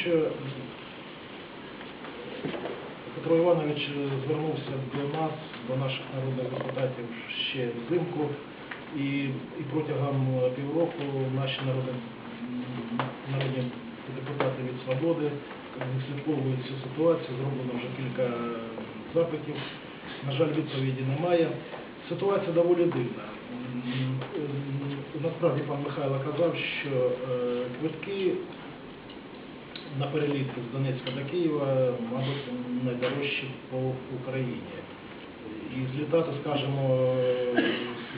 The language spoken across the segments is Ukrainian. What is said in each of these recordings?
що Петро Іванович е, звернувся до нас, до наших народних депутатів ще взимку, і, і протягом е, півроку наші народні, м, народні депутати від «Свободи» відслідковують цю ситуацію, зроблено вже кілька запитів. На жаль, відповіді немає. Ситуація доволі дивна. Насправді пан Михайло казав, що е, квитки на переліт з Донецька до Києва, мабуть, найдорожчі по Україні. І злітати, скажімо,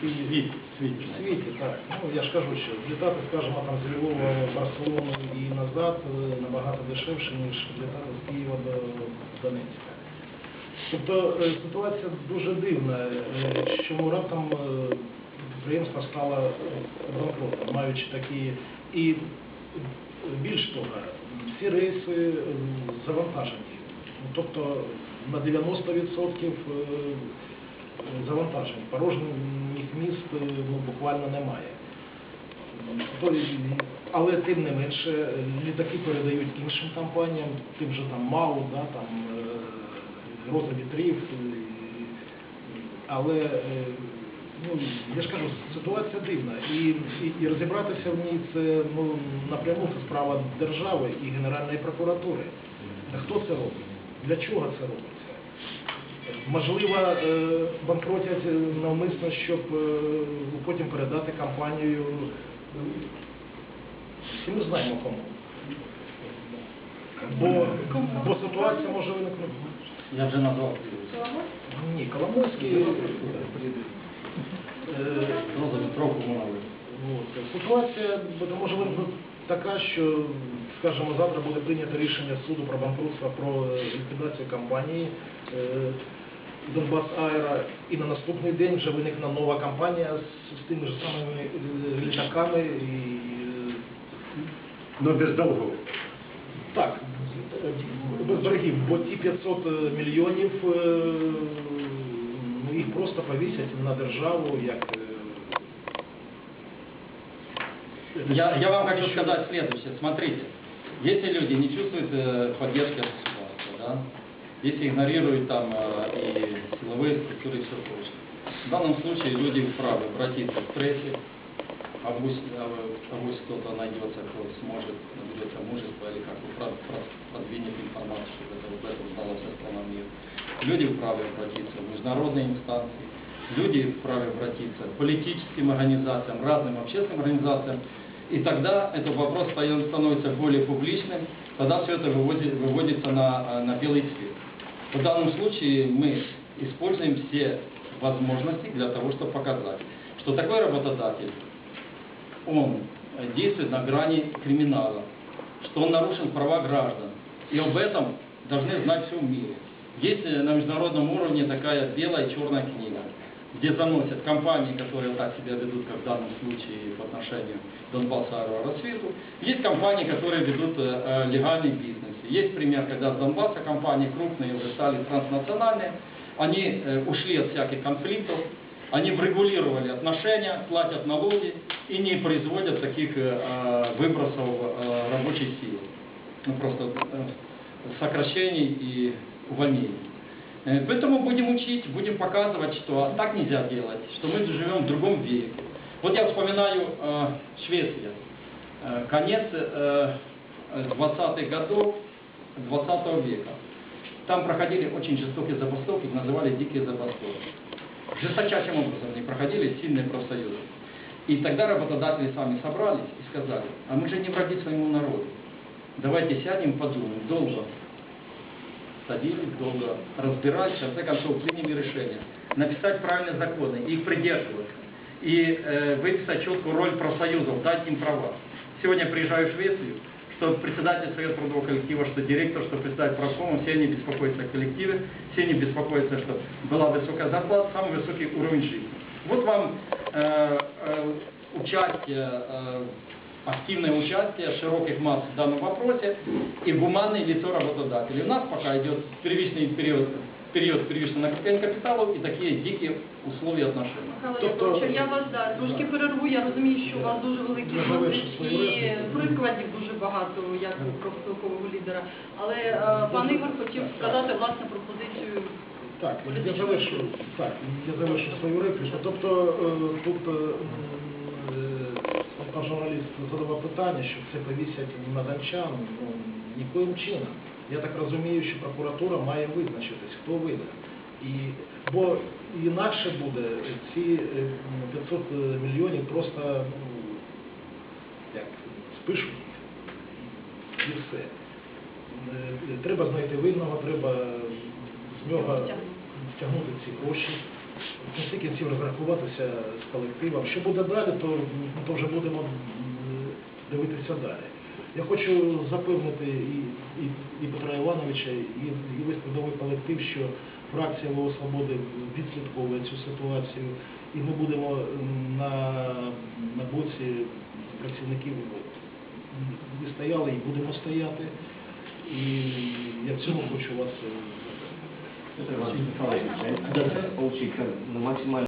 Світ, в світі, так. Ну я ж кажу, що злітати, скажімо, там з Львова Барселону і назад е, набагато дешевше, ніж злітати з Києва до Донецька. Тобто е, ситуація дуже дивна, е, чому раптом підприємство стало банкротом, маючи такі і більш того, всі рейси е, завантажені. Ну, Тобто на 90% е, завантажень. Порожніх міст е, ну, буквально немає. Але тим не менше літаки передають іншим компаніям, тим же там МАУ, да, там, Роза вітрів. Але ну, я ж кажу, ситуація дивна. І, і, і розібратися в ній це ну, напряму це справа держави і Генеральної прокуратури. Та хто це робить? Для чого це робиться? Можливо, е, банкротять навмисно, щоб е, потім передати компанію. Всі ми знаємо кому. Бо, бо ситуація може виникнути. Я вже назвав. Ні, Коломойський. е, Роза Петровку мовили. От. Ситуація може виникнути така, що, скажімо, завтра буде прийнято рішення суду про банкрутство, про е, ліквідацію компанії е, Донбас Аеро, і на наступний день вже виникне нова компанія з, з тими ж самими е, літаками і е, без долгов. так, е, без боргів, бо ті 500 мільйонів е, ну, їх просто повісять на державу як. Я, я вам хочу сказать следующее. Смотрите, если люди не чувствуют э, поддержки от государства, да, если игнорируют там э, и силовые структуры и все прочее, в данном случае люди вправе обратиться в прессе, август, август кто-то найдется, кто сможет, наберется мужества или как бы про- про- продвинет информацию, чтобы это, об этом знала вся страна мира. Люди вправе обратиться в международные инстанции, люди вправе обратиться к политическим организациям, разным общественным организациям, и тогда этот вопрос ста- становится более публичным, тогда все это выводит- выводится на, на белый свет. В данном случае мы используем все возможности для того, чтобы показать, что такой работодатель, он действует на грани криминала, что он нарушил права граждан. И об этом должны знать в мире. Есть на международном уровне такая белая и черная книга, где заносят компании, которые так себя ведут, как в данном случае по отношению к Донбассу Аэрорасвету. Есть компании, которые ведут э, э, легальный бизнес. Есть пример, когда с Донбасса компании крупные уже стали транснациональные, они э, ушли от всяких конфликтов, они врегулировали отношения, платят налоги и не производят таких э, э, выбросов э, рабочей силы. Ну, просто сокращений и увольнений. Поэтому будем учить, будем показывать, что так нельзя делать, что мы живем в другом веке. Вот я вспоминаю э, Швеция, Э, конец э, 20-х годов 20 века. Там проходили очень жестокие забастовки, называли дикие забастовки. Жесточайшим образом они проходили сильные профсоюзы. И тогда работодатели сами собрались и сказали, а мы же не враги своему народу. Давайте сядем подумаем, долго садились, долго разбирались, в конце концов приняли решение. Написать правильные законы, их придерживаться. И э, выписать четкую роль профсоюзов, дать им права. Сегодня приезжаю в Швецию, что председатель Совета трудового коллектива, что директор, что председатель профкома, все они беспокоятся о коллективе, все они беспокоятся, что была высокая зарплата, самый высокий уровень жизни. Вот вам э, э, участие, э, активное участие широких масс в данном вопросе и гуманное лицо работодателей. У нас пока идет первичный период период первичного накопления капиталов и такие дикие условия отношений. Михайло Тобто- Яковлевич, я вас да, трошки перерву. Я розумію, що у вас дуже великий Я досвід і прикладів дуже багато, як у профспілкового лідера. Але е, пан Ігор хотів сказати власне пропозицію. Так, я завершу, так, я завершу свою репліку. Тобто е, тут е, е, пан журналіст задавав питання, що це повісять на дончан, ну, нікоїм чином. Я так розумію, що прокуратура має визначитись, хто винен. І, бо інакше буде ці е, 500 мільйонів просто ну, як, спишуть і все. Е, Треба знайти винного, треба з нього стягнути ці гроші, в кінці кінців розрахуватися з колективом. Що буде далі, то, то вже будемо дивитися далі. Я хочу запевнити і, і, і Петра Івановича, і, і весь трудовий колектив, що фракція ВО Свободи відслідковує цю ситуацію, і ми будемо на, на боці працівників і стояли, і будемо стояти. І я в цьому хочу вас е, запевнити. Как на максимально